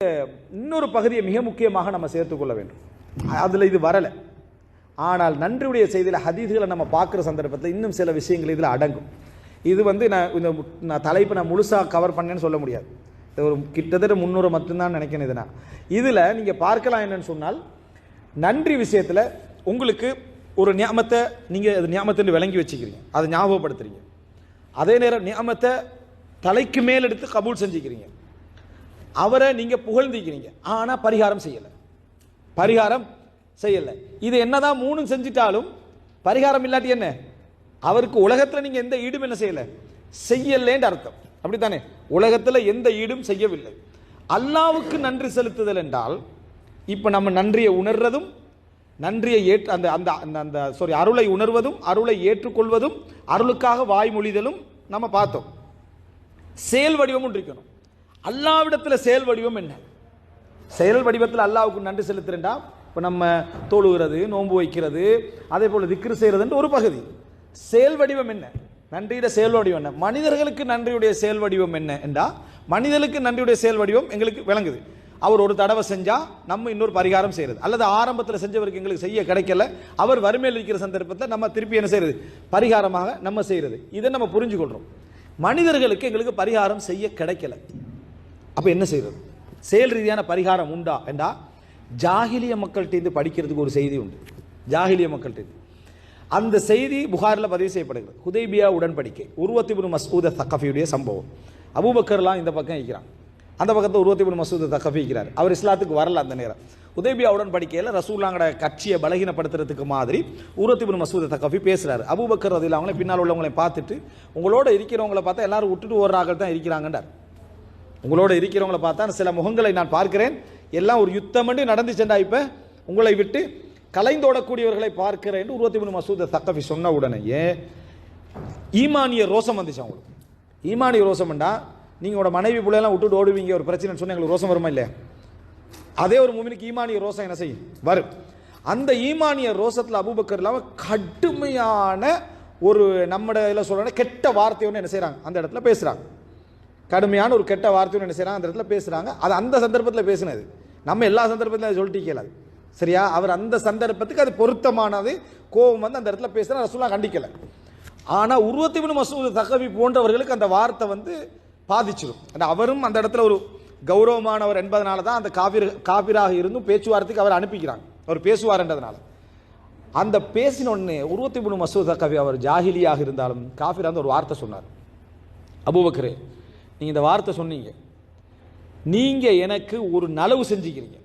இன்னொரு பகுதியை மிக முக்கியமாக நம்ம சேர்த்துக்கொள்ள வேண்டும். அதில் இது வரலை. ஆனால் நன்றியுடைய செய்தியில் ஹதீதுகளை நம்ம பார்க்குற சந்தர்ப்பத்தில் இன்னும் சில விஷயங்கள் இதில் அடங்கும். இது வந்து நான் இந்த நான் தலைப்பை நான் முழுசாக கவர் பண்ணேன்னு சொல்ல முடியாது. இது ஒரு கிட்டத்தட்ட முந்நூறு மட்டும்தான் நினைக்கிறேன் இது நான். இதில் நீங்கள் பார்க்கலாம் என்னன்னு சொன்னால் நன்றி விஷயத்தில் உங்களுக்கு ஒரு ஞாபகத்தை நீங்கள் அது ஞாபகத்தில் விளங்கி வச்சுக்கிறீங்க. அதை ஞாபகப்படுத்துறீங்க. அதே நேரம் ஞாபகத்தை தலைக்கு மேல் எடுத்து கபூல் செஞ்சுக்கிறீங்க. அவரை நீங்க புகழ்ந்திக்கிறீங்க ஆனா பரிகாரம் செய்யல. பரிகாரம் செய்யல. இது என்னதான் மூணும் செஞ்சிட்டாலும் பரிகாரம் இல்லாட்டி என்ன? அவருக்கு உலகத்துல நீங்க எந்த ஈடும் என்ன செய்யல? செய்யலேன்ற அர்த்தம். அப்படித்தானே? உலகத்துல எந்த ஈடும் செய்யவில்லை. அல்லாவுக்கு நன்றி செலுத்துதல் என்றால் இப்போ நம்ம நன்றியை உணர்றதும் நன்றியை ஏற்று அந்த அந்த அந்த அந்த சாரி அருளை உணர்வதும் அருளை ஏற்றுக்கொள்வதும் அருளுக்காக வாய்மொழிதலும் நம்ம பார்த்தோம். செயல் வடிவமும் இருக்கணும். அல்லாவிடத்தில் செயல் வடிவம் என்ன? செயல் வடிவத்தில் அல்லாவுக்கு நன்றி செலுத்துறேன்டா. இப்போ நம்ம தோழுகிறது நோன்பு வைக்கிறது அதே போல் திக்ரு செய்கிறதுன்ற ஒரு பகுதி. செயல் வடிவம் என்ன? நன்றியுடைய செயல் வடிவம் என்ன? மனிதர்களுக்கு நன்றியுடைய செயல் வடிவம் என்ன என்றா? மனிதனுக்கு நன்றியுடைய செயல் வடிவம் எங்களுக்கு விளங்குது. அவர் ஒரு தடவை செஞ்சா நம்ம இன்னொரு பரிகாரம் செய்யறது அல்லது ஆரம்பத்தில் செஞ்சவருக்கு எங்களுக்கு செய்ய கிடைக்கல. அவர் வறுமையில் இருக்கிற சந்தர்ப்பத்தை நம்ம திருப்பி என்ன செய்யறது பரிகாரமாக நம்ம செய்யறது இதை நம்ம புரிஞ்சுக்கொள்றோம் மனிதர்களுக்கு எங்களுக்கு பரிகாரம் செய்ய கிடைக்கல. அப்போ என்ன செய்கிறது செயல் ரீதியான பரிகாரம் உண்டா? என்றா ஜாகிலிய மக்கள்கிட்ட படிக்கிறதுக்கு ஒரு செய்தி உண்டு. ஜாகிலிய மக்கள்கிட்ட அந்த செய்தி புகாரில் பதிவு செய்யப்படுகிறது. ஹுதைபியா உடன்படிக்கை. உருவத்திபுன் மசூத தக்கஃபியுடைய சம்பவம். அபூபக்கர்லாம் இந்த பக்கம் இருக்கிறான் அந்த பக்கத்தில் உருவத்திபுன் மசூத தக்கஃபி இருக்கிறார். அவர் இஸ்லாத்துக்கு வரல அந்த நேரம். உதேபியா உடன்படிக்கையில் ரசூல்லாங்கட கட்சியை பலகீனப்படுத்துறதுக்கு மாதிரி உருவத்திபுன் மசூத தக்கஃபி பேசுகிறார் அபூபக்கர் அதில் அவங்களே பின்னால் உள்ளவங்களை பார்த்துட்டு உங்களோட இருக்கிறவங்கள பார்த்தா எல்லாரும் விட்டுட்டு ஓடுறாங்க தான் இருக்கிறாங்கன்றார். உங்களோட இருக்கிறவங்கள பார்த்தா சில முகங்களை நான் பார்க்கிறேன். எல்லாம் ஒரு யுத்தம் சென்றா இப்போ உங்களை விட்டு கலைந்தோடக்கூடியவர்களை பார்க்கிறேன் உருவத்தி மூணு மசூத தக்கஃபி சொன்ன உடனே ஏன் ஈமானிய ரோசம் வந்துச்சு அவங்களுக்கு. ஈமானிய ரோசம்டா நீங்கள் உங்களோட மனைவி பிள்ளைலாம் விட்டுட்டு ஓடுவீங்க ஒரு பிரச்சனை சொன்னால் எங்களுக்கு ரோசம் வருமா இல்லையா? அதே ஒரு மூமினுக்கு ஈமானிய ரோசம் என்ன செய்யும்? வரும். அந்த ஈமானிய ரோசத்தில் அபூபக்கர் இல்லாமல் கடுமையான ஒரு நம்மட இதில் சொல்கிறேன்னா கெட்ட வார்த்தையோன்னு என்ன செய்கிறாங்க அந்த இடத்துல பேசுகிறாங்க கடுமையான ஒரு கெட்ட வார்த்தையோன்னு என்ன அந்த இடத்துல பேசுகிறாங்க அது அந்த சந்தர்ப்பத்தில் பேசினது. நம்ம எல்லா சந்தர்ப்பத்திலும் அதை சொல்லிட்டு கேளாது சரியா? அவர் அந்த சந்தர்ப்பத்துக்கு அது பொருத்தமானது. கோபம் வந்து அந்த இடத்துல பேசுனா ரசூலா கண்டிக்கலை. ஆனால் உருவத்திபின் மசூது தகவி போன்றவர்களுக்கு அந்த வார்த்தை வந்து பாதிச்சிடும் அவரும் அந்த இடத்துல ஒரு கௌரவமானவர் என்பதனால தான் அந்த காபிர காபிராக இருந்தும் பேச்சுவார்த்தைக்கு அவர் அனுப்பிக்கிறாங்க. அவர் பேசுவார்ன்றதுனால அந்த பேசின உடனே உருவத்தி மூணு மசூத் கவி அவர் ஜாகிலியாக இருந்தாலும் காஃபிராக ஒரு வார்த்தை சொன்னார். அபூபக்கரே நீங்கள் இந்த வார்த்தை சொன்னீங்க. நீங்கள் எனக்கு ஒரு நலவு செஞ்சுக்கிறீங்க.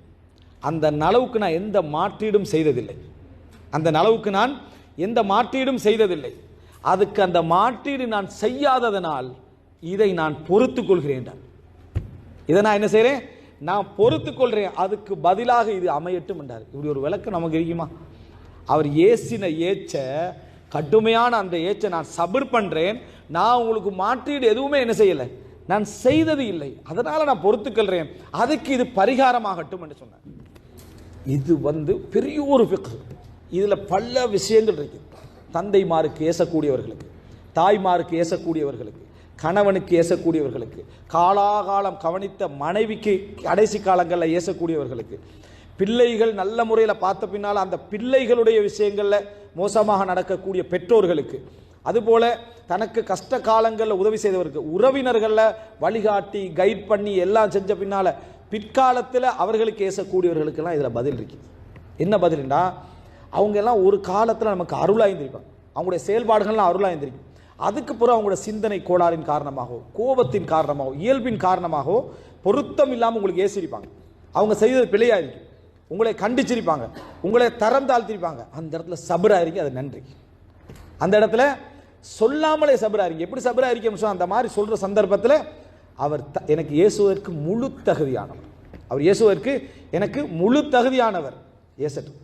அந்த நலவுக்கு நான் எந்த மாற்றீடும் செய்ததில்லை. அந்த நலவுக்கு நான் எந்த மாற்றீடும் செய்ததில்லை. அதுக்கு அந்த மாற்றீடு நான் செய்யாததனால் இதை நான் பொறுத்து கொள்கிறேன் இதை நான் என்ன செய்கிறேன் நான் பொறுத்து கொள்கிறேன் அதுக்கு பதிலாக இது அமையட்டும் என்றார். இப்படி ஒரு விளக்கம் நமக்கு இருக்குமா? அவர் ஏசின ஏச்ச கடுமையான அந்த ஏச்சை நான் சபர் பண்ணுறேன் நான் உங்களுக்கு மாற்றீடு எதுவுமே என்ன செய்யலை. நான் செய்தது இல்லை. அதனால நான் பொறுத்துக்கொள்றேன். அதுக்கு இது பரிகாரமாகட்டும் என்று சொன்னேன் இது வந்து பெரிய ஒரு ஃபிக்ஹ் இதில் பல விஷயங்கள் இருக்கு. தந்தைமாருக்கு ஏசக்கூடியவர்களுக்கு தாய்மாருக்கு ஏசக்கூடியவர்களுக்கு கணவனுக்கு ஏசக்கூடியவர்களுக்கு காலாகாலம் கவனித்த மனைவிக்கு கடைசி காலங்களில் ஏசக்கூடியவர்களுக்கு பிள்ளைகள் நல்ல முறையில் பார்த்த பின்னால் அந்த பிள்ளைகளுடைய விஷயங்களில் மோசமாக நடக்கக்கூடிய பெற்றோர்களுக்கு அதுபோல தனக்கு கஷ்ட காலங்களில் உதவி செய்தவருக்கு உறவினர்களில் வழிகாட்டி கைட் பண்ணி எல்லாம் செஞ்ச பின்னால் பிற்காலத்தில் அவர்களுக்கு ஏசக்கூடியவர்களுக்கெல்லாம் இதில் பதில் இருக்குது என்ன பதில்னா அவங்க எல்லாம் ஒரு காலத்தில் நமக்கு அருளாய்ந்திருப்பாங்க. அவங்களுடைய செயல்பாடுகள்லாம் அருளாய்ந்திருக்கும். அதுக்கு பிறகு அவங்களோட சிந்தனை கோளாறின் காரணமாகவோ கோபத்தின் காரணமாகவோ இயல்பின் காரணமாகவோ பொருத்தம் இல்லாமல் உங்களுக்கு ஏசிருப்பாங்க அவங்க செய்தது பிழையாக இருக்கும் உங்களை கண்டிச்சிருப்பாங்க. உங்களை தரம் தாழ்த்திருப்பாங்க. அந்த இடத்துல சபரா இருக்கு அது நன்றி. அந்த இடத்துல சொல்லாமலே சபரா இருக்கு எப்படி சபரா இருக்கணும் அந்த மாதிரி சொல்ற சந்தர்ப்பத்தில் அவர் த- எனக்கு இயேசுவதற்கு முழு தகுதியானவர். அவர் இயேசுவதற்கு எனக்கு முழு தகுதியானவர். ஏசட்டும்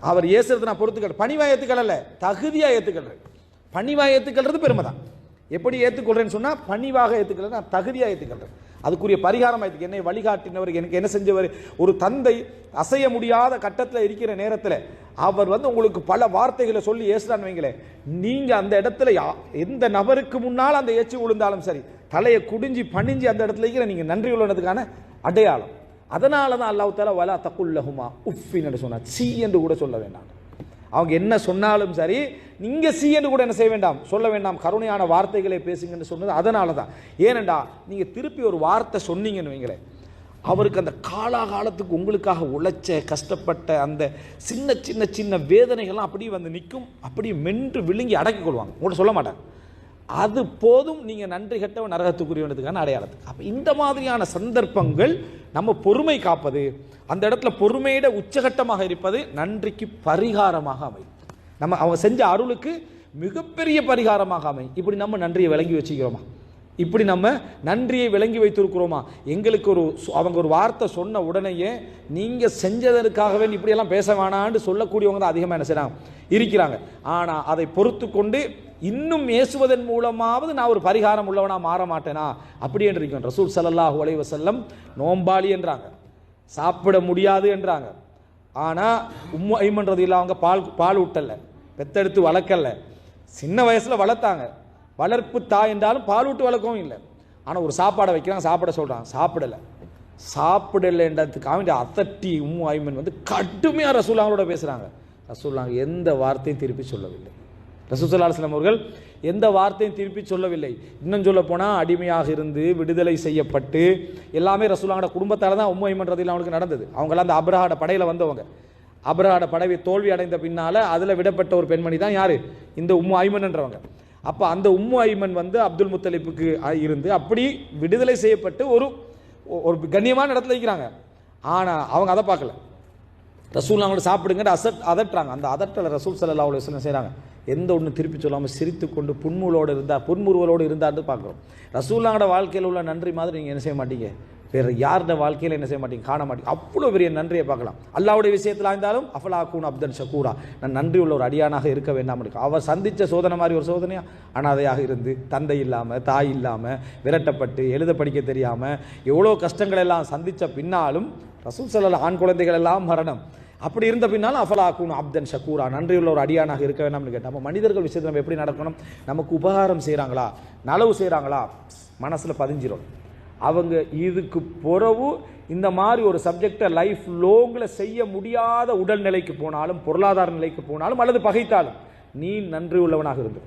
அவர் ஏசுறது நான் பொறுத்துக்கள் பணிவா ஏத்துக்கல தகுதியாக ஏத்துக்கள் பணிவாய் ஏத்துக்கிறது பெருமை தான் எப்படி ஏற்றுக்கொள்கிறேன்னு சொன்னால் பணிவாக ஏற்றுக்கல நான் தகுதியாக ஏத்துக்கொள்றேன். அதுக்குரிய பரிகாரம் ஆயிருக்கு என்னை வழிகாட்டினவர் எனக்கு என்ன செஞ்சவர்? ஒரு தந்தை அசைய முடியாத கட்டத்தில் இருக்கிற நேரத்தில் அவர் வந்து உங்களுக்கு பல வார்த்தைகளை சொல்லி ஏசுறான்னு வைங்களேன். நீங்கள் அந்த இடத்துல யா- எந்த நபருக்கு முன்னால் அந்த ஏச்சு விழுந்தாலும் சரி தலையை குடிஞ்சி பணிஞ்சு அந்த இடத்துல இருக்கிற நீங்கள் நன்றி உள்ளதுக்கான அடையாளம். அதனால தான் அல்லாஹ் தாலா வலா தக்குல்லஹுமா உஃபின் என்று சொன்னார். சி என்று கூட சொல்ல வேண்டாம். அவங்க என்ன சொன்னாலும் சரி நீங்கள் சி என்று கூட என்ன செய்ய வேண்டாம். சொல்ல வேண்டாம். கருணையான வார்த்தைகளை பேசுங்கன்னு சொன்னது அதனால தான் ஏனண்டா நீங்கள் திருப்பி ஒரு வார்த்தை சொன்னீங்கன்னு வைங்களேன். அவருக்கு அந்த காலாகாலத்துக்கு உங்களுக்காக உழைச்ச கஷ்டப்பட்ட அந்த சின்ன சின்ன சின்ன வேதனைகள்லாம் அப்படியே வந்து நிற்கும். அப்படியே மென்று விழுங்கி அடக்கிக் கொள்வாங்க. உங்கள்கிட்ட சொல்ல மாட்டாங்க அது போதும் நீங்கள் நன்றி கெட்டவன் நரகத்துக்குரியவனதுக்கான அடையாளத்துக்கு. அப்போ இந்த மாதிரியான சந்தர்ப்பங்கள் நம்ம பொறுமை காப்பது அந்த இடத்துல பொறுமையிட உச்சகட்டமாக இருப்பது நன்றிக்கு பரிகாரமாக அமையும். நம்ம அவங்க செஞ்ச அருளுக்கு மிகப்பெரிய பரிகாரமாக அமையும். இப்படி நம்ம நன்றியை விளங்கி வச்சுக்கிறோமா? இப்படி நம்ம நன்றியை விளங்கி வைத்திருக்கிறோமா? எங்களுக்கு ஒரு அவங்க ஒரு வார்த்தை சொன்ன உடனேயே நீங்கள் செஞ்சதற்காகவே இப்படியெல்லாம் பேச வேணான்னு சொல்லக்கூடியவங்க தான் அதிகமாக என்ன செய்கிறாங்க இருக்கிறாங்க. ஆனால் அதை பொறுத்து கொண்டு இன்னும் ஏசுவதன் மூலமாவது நான் ஒரு பரிகாரம் உள்ளவனாக மாற மாட்டேனா? அப்படி என்றிருக்கோம் ரசூல் ஸல்லல்லாஹு உலைவ செல்லம் நோம்பாளி என்றாங்க. சாப்பிட முடியாது என்றாங்க. ஆனால் உம்மு ஐமன்றது இல்லை அவங்க பால் பால் ஊட்டலை. பெத்தெடுத்து வளர்க்கல. சின்ன வயசில் வளர்த்தாங்க. வளர்ப்பு தாய் என்றாலும் பால் ஊட்டு வளர்க்கவும் இல்லை. ஆனால் ஒரு சாப்பாடை வைக்கிறாங்க சாப்பிட சொல்கிறாங்க சாப்பிடலை. சாப்பிடலைன்றதுக்காக வேண்டிய அத்தட்டி உம்மு ஐமன் வந்து கடுமையாக ரசூலாங்களோட பேசுகிறாங்க ரசூலாங்க எந்த வார்த்தையும் திருப்பி சொல்லவில்லை. ரசூசலாஸ்லம் அவர்கள் எந்த வார்த்தையும் திருப்பி சொல்லவில்லை. இன்னும் சொல்ல போனால் அடிமையாக இருந்து விடுதலை செய்யப்பட்டு எல்லாமே ரசூலாங்கட குடும்பத்தால் தான் உம்மு ஐமன்றதில் அவங்களுக்கு நடந்தது. அவங்களாம் அந்த அப்ரஹாட படையில் வந்தவங்க. அப்ரஹாட படவை தோல்வி அடைந்த பின்னால் அதில் விடப்பட்ட ஒரு பெண்மணி தான் யார்? இந்த உம்மு ஐமன்ன்றவங்க அப்போ அந்த உம்மு ஐமன் வந்து அப்துல் முத்தலிப்புக்கு இருந்து அப்படி விடுதலை செய்யப்பட்டு ஒரு ஒரு கண்ணியமான இடத்துல வைக்கிறாங்க ஆனால் அவங்க அதை பார்க்கல. ரசூல் அவங்கள சாப்பிடுங்க அசட் அதட்டுறாங்க. அந்த அதட்டலை ரசூல் சல்லா அலுவலி செய்கிறாங்க எந்த ஒன்று திருப்பி சொல்லாமல் சிரித்து கொண்டு புன்முளோடு இருந்தால் புன்முறுவலோடு இருந்தான்னு பார்க்குறோம். ரசூல்லாங்கட வாழ்க்கையில் உள்ள நன்றி மாதிரி நீங்கள் என்ன செய்ய மாட்டீங்க? வேறு யாரோட வாழ்க்கையில் என்ன செய்ய மாட்டீங்க? காண மாட்டீங்க. அவ்வளோ பெரிய நன்றியை பார்க்கலாம். அல்லாவுடைய விஷயத்தில் இருந்தாலும் அஃபலாக்கூன் அப்தன் ஷக்கூரா நான் நன்றி உள்ள ஒரு அடியானாக இருக்க வேண்டாம் இருக்கு. அவர் சந்தித்த சோதனை மாதிரி ஒரு சோதனையாக அனாதையாக இருந்து தந்தை இல்லாமல் தாய் இல்லாமல் விரட்டப்பட்டு எழுத படிக்க தெரியாமல் எவ்வளோ கஷ்டங்கள் எல்லாம் சந்தித்த பின்னாலும் ரசூல் சல்லா ஆண் குழந்தைகள் எல்லாம் மரணம். அப்படி இருந்த பின்னாலும் அஃபலாக்கூன் அப்தன் ஷக்கூரா நன்றியுள்ள ஒரு அடியானாக இருக்க வேண்டாம்னு கேட்டோம் நம்ம மனிதர்கள் விஷயத்தில் நம்ம எப்படி நடக்கணும்? நமக்கு உபகாரம் செய்கிறாங்களா நலவு செய்கிறாங்களா மனசில் பதிஞ்சிரும். அவங்க இதுக்கு பிறகு இந்த மாதிரி ஒரு சப்ஜெக்டை லைஃப் லோங்கில் செய்ய முடியாத உடல்நிலைக்கு போனாலும் பொருளாதார நிலைக்கு போனாலும் அல்லது பகைத்தாலும் நீ நன்றி உள்ளவனாக இருந்து.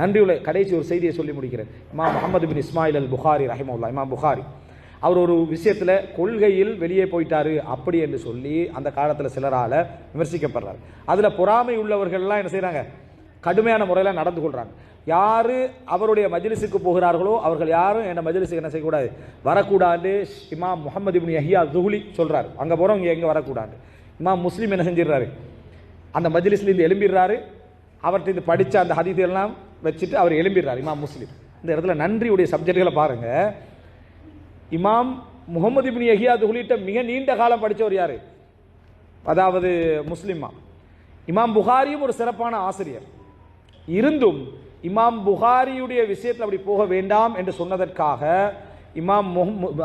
நன்றி உள்ள கடைசி ஒரு செய்தியை சொல்லி முடிக்கிறேன். இமாம் முகமது பின் இஸ்மாயில் அல் புகாரி ரஹிமுல்லா இமாம் புகாரி. அவர் ஒரு விஷயத்தில் கொள்கையில் வெளியே போயிட்டாரு அப்படி என்று சொல்லி அந்த காலத்தில் சிலரால் விமர்சிக்கப்படுறாரு. அதில் பொறாமை உள்ளவர்கள்லாம் என்ன செய்கிறாங்க கடுமையான முறையில் நடந்து கொள்கிறாங்க யார் அவருடைய மஜிலிஸுக்கு போகிறார்களோ அவர்கள் யாரும் என்ன மஜிலிஸுக்கு என்ன செய்யக்கூடாது? வரக்கூடாது. இமாம் முகமது இப்னு யஹ்யா துகுலி சொல்கிறார் அங்கே போகிறவங்க எங்கே வரக்கூடாது. இமாம் முஸ்லீம் என்ன செஞ்சிடுறாரு? அந்த மஜ்லிஸ்லேருந்து எழும்பிடுறாரு. அவர்கிட்ட இந்த படித்த அந்த ஹதீஸ் வச்சுட்டு அவர் எழும்பிடுறார் இமாம் முஸ்லீம். இந்த இடத்துல நன்றியுடைய சப்ஜெக்ட்களை பாருங்கள் இமாம் முகமது இப்னு யஹியா உள்ளிட்ட மிக நீண்ட காலம் படித்தவர் யார்? அதாவது முஸ்லிமா. இமாம் புகாரியும் ஒரு சிறப்பான ஆசிரியர். இருந்தும் இமாம் புகாரியுடைய விஷயத்தில் அப்படி போக வேண்டாம் என்று சொன்னதற்காக இமாம்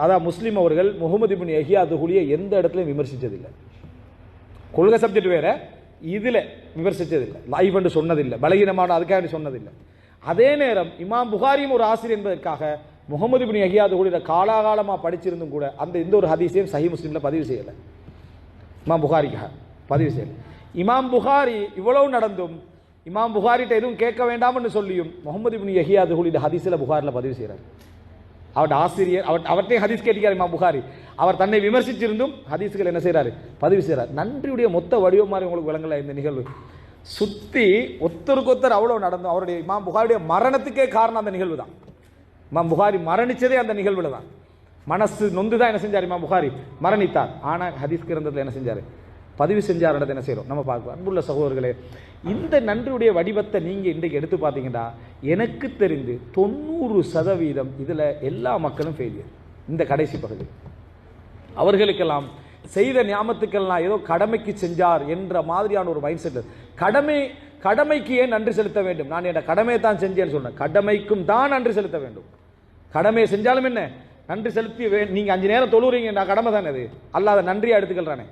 அதாவது முஸ்லீம் அவர்கள் முகமது இப்னு யஹியா துஹுலியை எந்த இடத்துலையும் விமர்சித்ததில்லை கொள்கை சப்ஜெக்ட் வேற. இதில் விமர்சித்ததில்லை லைவ் என்று சொன்னதில்லை. பலகீனமான அதுக்காக சொன்னதில்லை. அதே நேரம் இமாம் புகாரியும் ஒரு ஆசிரியர் என்பதற்காக முகமது பின் அஹியாது கூட காலாகாலமாக படிச்சிருந்தும் கூட அந்த எந்த ஒரு ஹதீஸையும் சஹி முஸ்லீமில் பதிவு செய்யலை. இமாம் புகாரிக்காக பதிவு செய்யலை. இமாம் புகாரி இவ்வளவு நடந்தும் இமாம் புகாரிட்ட எதுவும் கேட்க வேண்டாம்னு சொல்லியும் முகமது பின் யஹியாது கூட ஹதீஸில் புகாரில் பதிவு செய்கிறார் அவருடைய ஆசிரியர் அவர் அவர்கிட்டையும் ஹதீஸ் கேட்டிருக்கார் இமாம் புகாரி. அவர் தன்னை விமர்சிச்சிருந்தும் ஹதீஸுகள் என்ன செய்கிறார் பதிவு செய்கிறார் நன்றியுடைய மொத்த வடிவம் மாதிரி உங்களுக்கு விளங்கல இந்த நிகழ்வு. சுற்றி ஒத்தருக்கு ஒத்தர் அவ்வளோ நடந்தோம் அவருடைய இமாம் புகாரிடைய மரணத்துக்கே காரணம் அந்த நிகழ்வு தான் இமாம் புகாரி மரணிச்சதே அந்த நிகழ்வில் தான். மனசு நொந்து தான் என்ன செஞ்சார் இமாம் புகாரி? மரணித்தார். ஆனால் ஹதீஸ் கிரந்தத்தில் என்ன செஞ்சார்? பதிவு செஞ்சார் என்ன செய்கிறோம் நம்ம பார்க்கலாம். அன்புள்ள சகோதரர்களே இந்த நன்றியுடைய வடிவத்தை நீங்கள் இன்றைக்கு எடுத்து பார்த்தீங்கன்னா எனக்கு தெரிந்து தொண்ணூறு சதவீதம் இதில் எல்லா மக்களும் ஃபெயிலியர் இந்த கடைசி பகுதி. அவர்களுக்கெல்லாம் செய்த ஞாபகத்துக்கெல்லாம் ஏதோ கடமைக்கு செஞ்சார் என்ற மாதிரியான ஒரு மைண்ட் செட் கடமை கடமைக்கு ஏன் நன்றி செலுத்த வேண்டும்? நான் என் கடமையை தான் செஞ்சேன்னு சொன்னேன். கடமைக்கும் தான் நன்றி செலுத்த வேண்டும். கடமையை செஞ்சாலும் என்ன? நன்றி செலுத்தி வே- நீங்கள் அஞ்சு நேரம் தொழுறீங்க நான் கடமை தானே அது? அல்லாத நன்றியாக எடுத்துக்கல்றானே.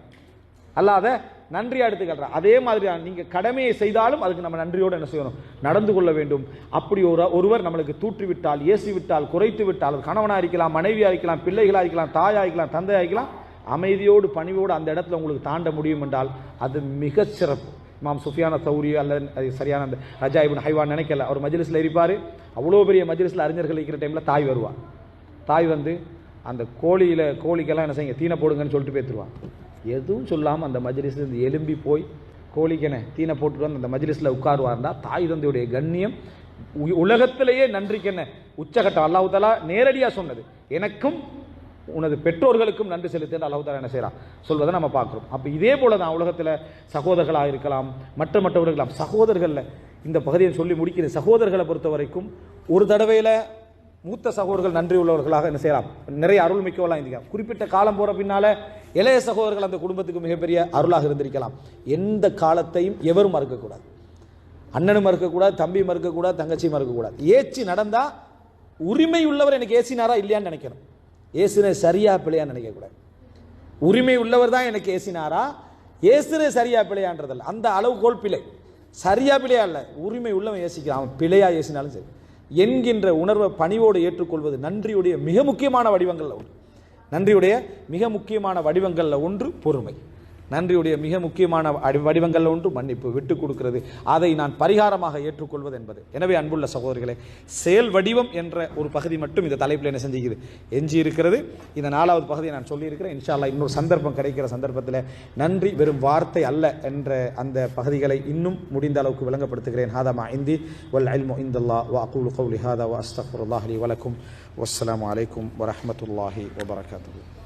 அல்லாத நன்றியாக எடுத்துக்கல்றான். அதே மாதிரி தான் கடமையை செய்தாலும் அதுக்கு நம்ம நன்றியோடு என்ன செய்யணும்? நடந்து கொள்ள வேண்டும். அப்படி ஒரு ஒருவர் நம்மளுக்கு தூற்றிவிட்டால் ஏசி விட்டால் குறைத்து விட்டால் அது இருக்கலாம் மனைவியாக இருக்கலாம் பிள்ளைகளாக இருக்கலாம் தாயா இருக்கலாம் தந்தையாக இருக்கலாம் அமைதியோடு பணிவோடு அந்த இடத்துல உங்களுக்கு தாண்ட முடியும் என்றால் அது மிக சிறப்பு. இமாம் சுஃபியான சௌரி அல்லது அது சரியான அந்த ரஜா இபின் ஹைவான் நினைக்கல. அவர் மஜ்லிஸில் இருப்பார். அவ்வளோ பெரிய மஜ்லிஸில் அறிஞர்கள் இருக்கிற டைமில் தாய் வருவாள் தாய் வந்து அந்த கோழியில் கோழிக்கெல்லாம் என்ன செய்யுங்க தீனை போடுங்கன்னு சொல்லிட்டு பேத்துருவான் எதுவும் சொல்லாமல் அந்த மஜ்லிஸ்லேருந்து எலும்பி போய் கோழிக்கென தீனை போட்டுட்டு வந்து அந்த மஜ்லிஸில் உட்காருவார்னா தாய் தந்தையுடைய கண்ணியம் உ- உலகத்திலேயே நன்றிக்கென்ன உச்சகட்டம். அல்லாஹ் தஆலா நேரடியாக சொன்னது. எனக்கும் உனது பெற்றோர்களுக்கும் நன்றி செலுத்தி என்று என்ன செய்கிறான் சொல்வதை நம்ம பார்க்குறோம். அப்போ இதே போல தான் உலகத்தில் சகோதரர்களாக இருக்கலாம் மற்ற மற்றவர்களாம் சகோதரர்களில் இந்த பகுதியை சொல்லி முடிக்கிற சகோதரர்களை பொறுத்த வரைக்கும் ஒரு தடவையில் மூத்த சகோதரர்கள் நன்றி உள்ளவர்களாக என்ன செய்யலாம்? நிறைய அருள் மிக்கவெல்லாம் இருந்திருக்கலாம். குறிப்பிட்ட காலம் போகிற பின்னால் இளைய சகோதரர்கள் அந்த குடும்பத்துக்கு மிகப்பெரிய அருளாக இருந்திருக்கலாம். எந்த காலத்தையும் எவரும் மறுக்கக்கூடாது. அண்ணனும் மறுக்கக்கூடாது தம்பி மறுக்கக்கூடாது தங்கச்சியும் மறுக்கக்கூடாது. ஏச்சி நடந்தால் உரிமை உள்ளவர் எனக்கு ஏசினாரா இல்லையான்னு நினைக்கணும். ஏசுனே சரியா பிள்ளையான்னு நினைக்கக்கூடாது உரிமை உள்ளவர் தான் எனக்கு ஏசினாரா? ஏசுனே சரியா பிள்ளையான்றதில்ல அந்த அளவுகோல் பிழை. சரியா பிழையா இல்லை. உரிமை உள்ளவன் ஏசிக்கிறான். அவன் பிழையா ஏசினாலும் சரி. என்கின்ற உணர்வை பணிவோடு ஏற்றுக்கொள்வது நன்றியுடைய மிக முக்கியமான வடிவங்களில் ஒன்று. நன்றியுடைய மிக முக்கியமான வடிவங்களில் ஒன்று பொறுமை. நன்றியுடைய மிக முக்கியமான வடி- வடிவங்களில் ஒன்று மன்னிப்பு விட்டு கொடுக்கிறது. அதை நான் பரிகாரமாக ஏற்றுக்கொள்வது என்பது. எனவே அன்புள்ள சகோதரிகளே செயல் வடிவம் என்ற ஒரு பகுதி மட்டும் இந்த தலைப்பில் என்ன செஞ்சுக்குது? எஞ்சி இருக்கிறது இந்த நாலாவது பகுதியை நான் சொல்லியிருக்கிறேன். இன்ஷால்லா இன்னொரு சந்தர்ப்பம் கிடைக்கிற சந்தர்ப்பத்தில் நன்றி வெறும் வார்த்தை அல்ல என்ற அந்த பகுதிகளை இன்னும் முடிந்த அளவுக்கு விளங்கப்படுத்துகிறேன். ஹாதமா இந்தி வல் அல்மோ இந்தல்லா வா அகூலு கௌலி ஹாதா வா அஸ்தஃபுல்லாஹ் வலக்கும் வஸ்லாம் அலைக்கும் வரமத்துல்லாஹி வபரகாத்து